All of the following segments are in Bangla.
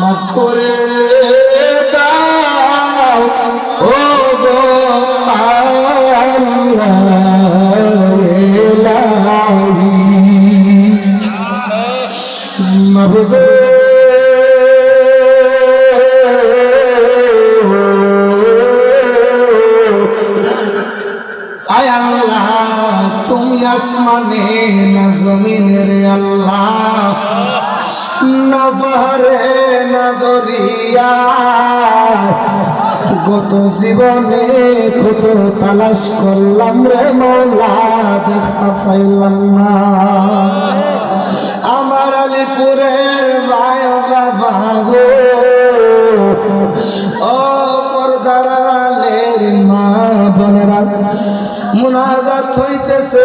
মাফ করে দাও ও গো আল্লাহ। তুমি আসমানে না জমিনের আল্লাহ, না পাহাড়ে, না দরিয়া। জীবনে কত তালাশ করলাম রে মৌলা দেখা পাইলাম না। আমার আলিপুরের ভাই বাবা ও পর্দার আলের মা বোনেরা, মুনাজাত হইতেছে।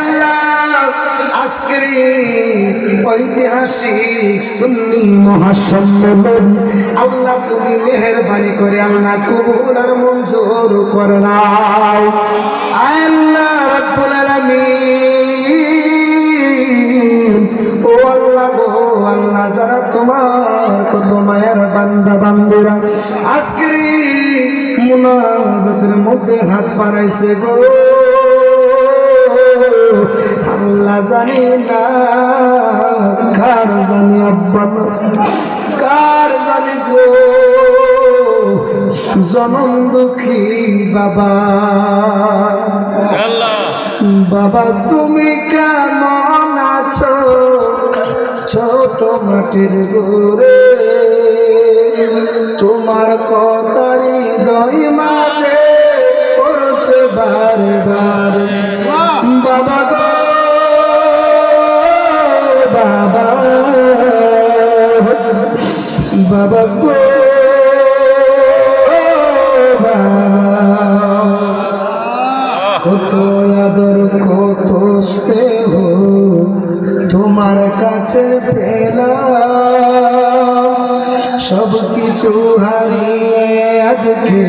ঐতিহাসিক আল্লাহ, তুমি করে ও আল্লাহ গো যারা তোমার কত মায়ের বান্দা বান্দিরা, আজকের মুনাজাতের মধ্যে হাত বাড়াইছে গো। জানি না কার জানি আব্বা কার জানি গো? জনম দুঃখী বাবা। বাবা তুমি কেমন আছো? ছোট মাটির গোরে তোমার কথারি দই বাবা গো কত আদর কত স্নেহ তোমার কাছে পেলাম সব কিছু হারিয়ে আজকে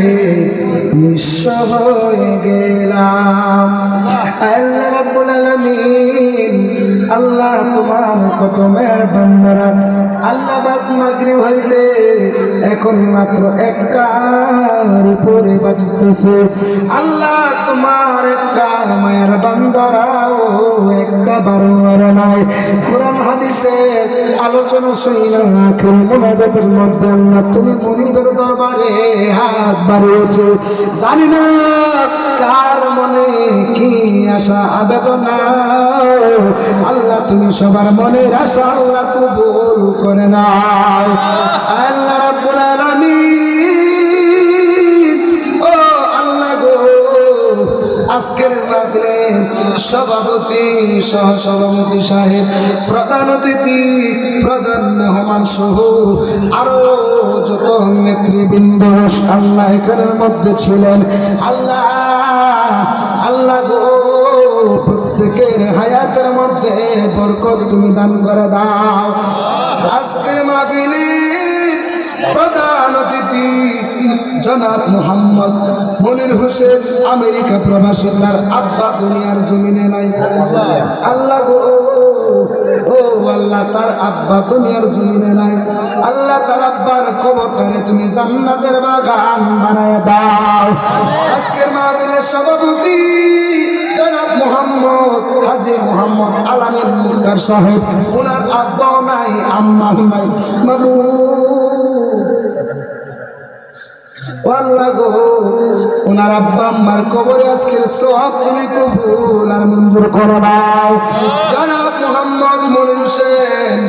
নিঃস্ব হয়ে গেলাম আল্লাহ রাব্বুল আল্লাহ তোমার কত মেয়ের বান্দারা আল্লাহ বাদ মাগরিব হইতে এখন মাত্র একটার উপরে বাজতেছে আল্লাহ তোমার একটা মায়ের বান্দারাও একটা বারোয়ার নাই। কোরআন হাদিসের আলোচনা শুনি শুইলা আখির মোনাজাতের মধ্যে আল্লাহ তুমি মনিবের দরবারে হাত বাড়িয়েছে। জানি না কার মনে কি আশা, আবেদনা আল্লাহ তুমি সবার মনের আশা আল্লাহ কবুল করে নাও আল্লাহ রাব্বুল আলামিন, ও আল্লাহ গো, আজকের মাহফিলে সভাপতি সহ সভাপতি সাহেব, প্রধান অতিথি, প্রধান মেহমান সহ আরও যত নেতৃবৃন্দ আল্লাহ এখানের মধ্যে ছিলেন। আল্লাহ আল্লাহ গো প্রত্যেকের হায়াতের মধ্যে বরকত তুমি দান করে দাও। আজকের মাহফিলে প্রধান অতিথি জনাব মোহাম্মদ মনির হোসেন, আমেরিকা প্রবাসী, তার আব্বা দুনিয়ার জমিনে নাই। আল্লাহ ও আল্লাহ, তার আব্বা দুনিয়ার জমিনে নাই। আল্লাহ তার আব্বার কবরটারে তুমি জান্নাতের বাগান বানায় দাও। আজকের মাহফিলের সভাপতি মুক্তার সাহেব, ওনার নাই নাই। বাবু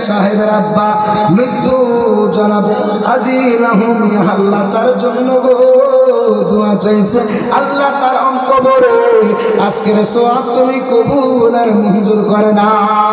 সাহেবের আব্বা, মৃত্যু জনাব আজিল আহমিয়া আল্লাহ তার জন্য গো, দোয়া চাইছে। আল্লাহ তার কবরে। আজকের সব তুমি কবুল আর মঞ্জুর করে নাও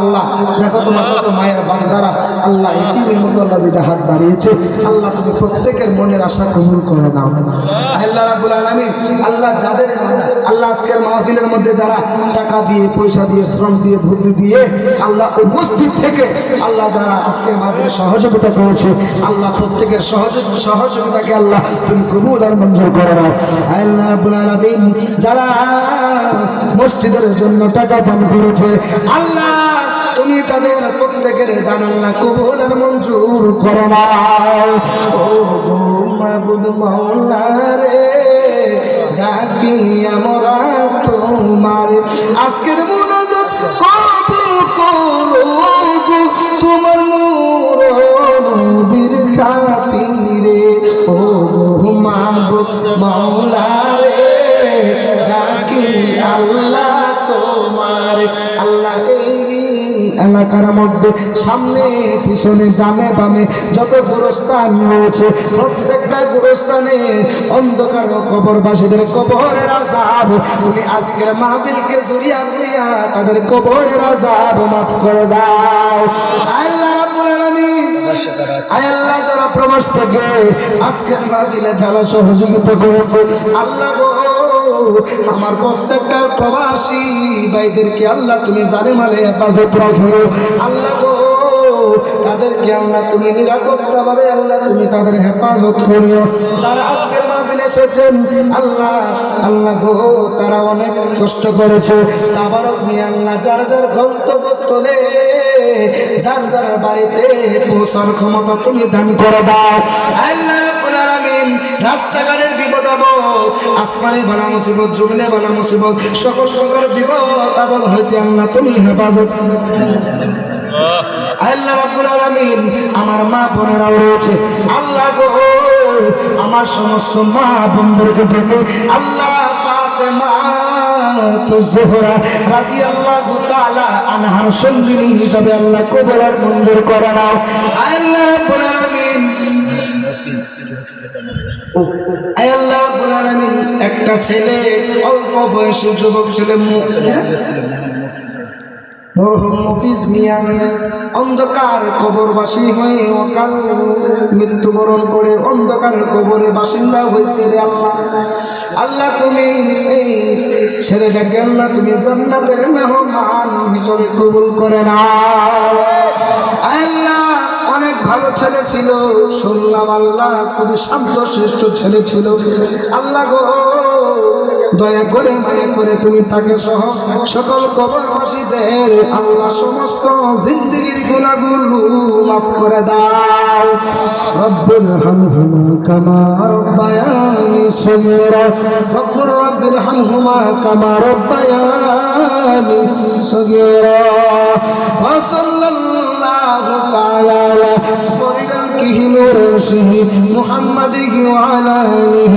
আল্লাহ, দেখো তোমার কত মায়ের বান্দারা। আল্লাহ ইতিমের মতো আল্লাহ দুইটা হাত বাড়িয়েছে। আল্লাহ তুমি প্রত্যেকের মনের আশা কবুল করে আল্লাহ রাবুল আলমী আল্লাহ যাদের আল্লাহ আজকের মাহফিলের মধ্যে যারা টাকা দিয়ে, পয়সা দিয়ে, শ্রম দিয়ে দিয়ে, আল্লাহ উপস্থিত থেকে আল্লাহ যারা আজকের মাহফিলে সহযোগিতা করেছে, আল্লাহ প্রত্যেকের সহযোগ সহযোগিতাকে আল্লাহ তুমি কবুল আর মঞ্জুর করে নাও। আল্লাহ রাবুল আলমিন, যারা মসজিদের জন্য টাকা দান করেছে, আল্লাহ তুমি তাদের প্রত্যেকের দান আল্লাহ কবুল আর মঞ্জুর করে নাও ও রে, ডাকি আমরা তোমার। আজকের কবুল করো তোমার নূর নবীর খাতিরে। ও মাওলা রে, ডাকি আল্লাহ তোমার। আল্লাহ এলাকার মধ্যে, সামনে, পিছনে, ডানে, বামে যত গুরস্থান রয়েছে, প্রত্যেকটা গুরস্থানে অন্ধকার কবরবাসীদের কবরের আজাব তুমি আজকের মাহবিলকে জড়িয়া করিয়া তাদের কবরের আজাব মাফ করে দাও। আল্লাহ আল্লাহ যারা প্রবাস থেকে আজকের মাহফিলে যারা সহযোগিতা করেছে, আল্লাহ আমার প্রত্যেকটা প্রবাসী ভাইদেরকে আল্লাহ তুমি জানে মালে হেফাজত রাখিও আল্লাহ গো, তাদেরকে আল্লাহ তুমি নিরাপত্তা ভাবে আল্লাহ তুমি তাদের হেফাজত করিও। যারা আজকের মাহফিল এসেছেন, আল্লাহ আল্লাহ গো, তারা অনেক কষ্ট করেছে। তারপর আপনি আল্লাহ যার যার গন্তব্যস্থলে, যার যার বাড়িতে পৌঁছার ক্ষমতা তুমি দান করে দাও। আল্লাহ আলামিন রাস্তাঘাটের বিপদ আপদ আসমানে বালা মুসিবত জমিনে বালা মুসিবত সকল প্রকার বিপদ আপদ হইতে আল্লাহ তুমি হেফাজত। আল্লাহ। রাব্বুল আলামিন আমার মা বোনেরাও রয়েছে। আল্লাহ গো আমার সমস্ত মা বন্ধুরকে ডেকে আল্লাহ ফাতেমা জোহরা তাআলা আনহার সঙ্গিনী হিসাবে আল্লাহ কবুল মঞ্জুর করে নাও। আল্লাহ আল্লাহ আলামিন, একটা ছেলে, অল্প যুবক ছেলে মরহুম মফিজ মিয়া অন্ধকার হয়ে অকাল মৃত্যুবরণ করে অন্ধকার কবরে বাসিন্দা হয়েছে রে আল্লাহ। আল্লাহ, তুমি এই ছেলেটাকে আল্লাহ, তুমি জান্নাতের মেহমান হিসেবে কবুল করে অনেক ভালো ছেলে ছিল, শুনলাম আল্লাহ খুবই শান্ত শ্রেষ্ঠ ছেলে ছিল। আল্লাহ গো, দয়া করে, মায়া করে তুমি তাকে সহ সকল কবরবাসীদের আল্লাহ সমস্ত জিন্দগির গুণাগুলো মাফ করে দাও। রব্বির হামহুমা কামা রব্বায়ানি সগীরা ফকুর রব্বির হামহুমা কামা রব্বায়ানি সগীরা। ওয়া সাল্লাল্লাহু তাআলা আলা خلقه ورسله محمده وعلى آله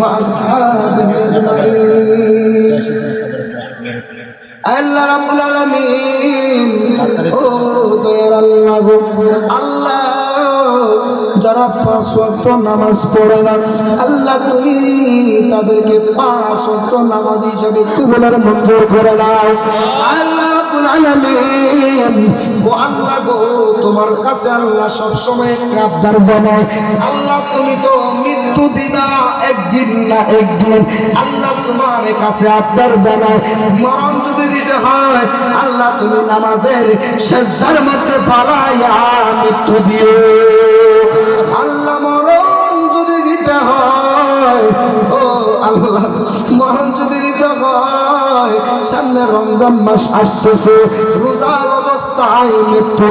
وأصحابه أجمعين আল্লাহ রাব্বুল আলামিন ও দয়ার আল্লাহ গো আল্লাহ যারা পাঁচ ওয়াক্ত নামাজ পড়ে না আল্লাহ তুমি তাদেরকে পাঁচ ওয়াক্ত নামাজ হিসাবে কবুলের মঞ্জুর করে দাও আল্লাহ রাব্বুল আল্লাহ গো, তোমার কাছে আল্লাহ সব সময় আবদার আল্লাহ, তুমি তো মৃত্যু দিনা একদিন না একদিন আল্লাহ তোমার কাছে আবদার জানায়। মরণ যদি দিতে হয়, আল্লাহ তুমি নামাজের শেষদার মধ্যে ফালাইয়া মৃত্যু দিও। আল্লাহ, মরণ যদি দিতে হয়, ও আল্লাহ, মরণ যদি সামনে রমজান মাস আসতেছে রোজা অবস্থায় মৃত্যু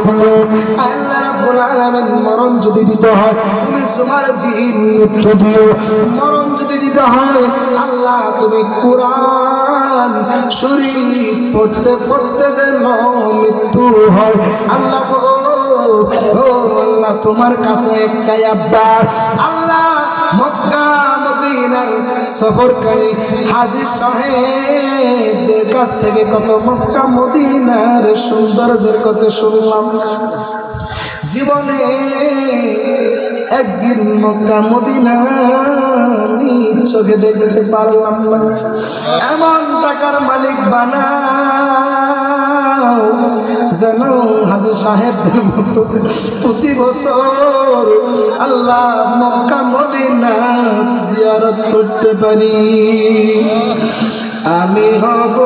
আলামিন মরণ যদি দিতে হয়, তুমি তোমার দিন মৃত্যু দিও। মরণ যদি দিতে হয়, আল্লাহ তুমি কোরআন শরীর পড়তে পড়তে যেন মৃত্যু হয়। আল্লাহ ও আল্লাহ তোমার কাছে একটাই আব্বার আল্লাহ মক্কা মদিনার সফরকারী হাজির সাহেবের কাছ থেকে কত মক্কা মদিনার সৌন্দর্যের কথা শুনলাম। জীবনে একদিন মক্কা মদিনা চোখে দেখতে পারলাম না। এমন টাকার মালিক বানাও যেন হাজির মতো প্রতি বছর আল্লাহ জিয়ারত করতে পারি। আমি হব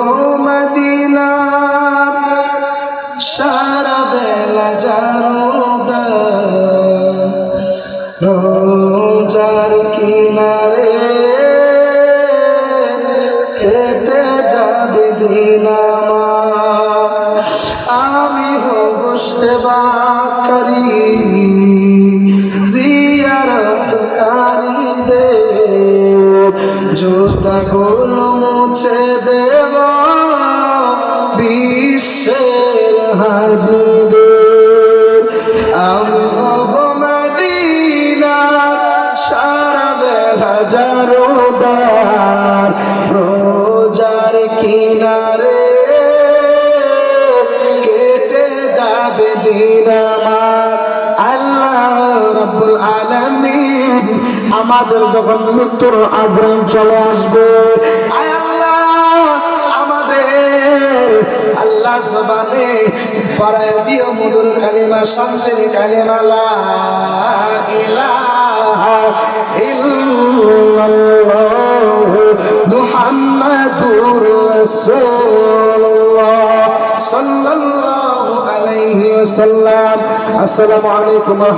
মদিনা। সারা বেলা জারোদা রোজার কিনারে কেটে যাবে দিন আমার। আমি হব সেবা জিয়ারতকারীদের জোতা গুলো মুছে দেব বিশ্বের হাজিদের। আমি হব মদিনার সারা বেলা জারোদার আমাদের যখন মৃত্যুর আজরাইল চলে আসবে আল্লাহ জবানে পড়ায় দিও মধুর কালিমা, শান্তির কালিমা, লা ইলাহা আলাইহি আসসালামু আলাইকুম ওয়া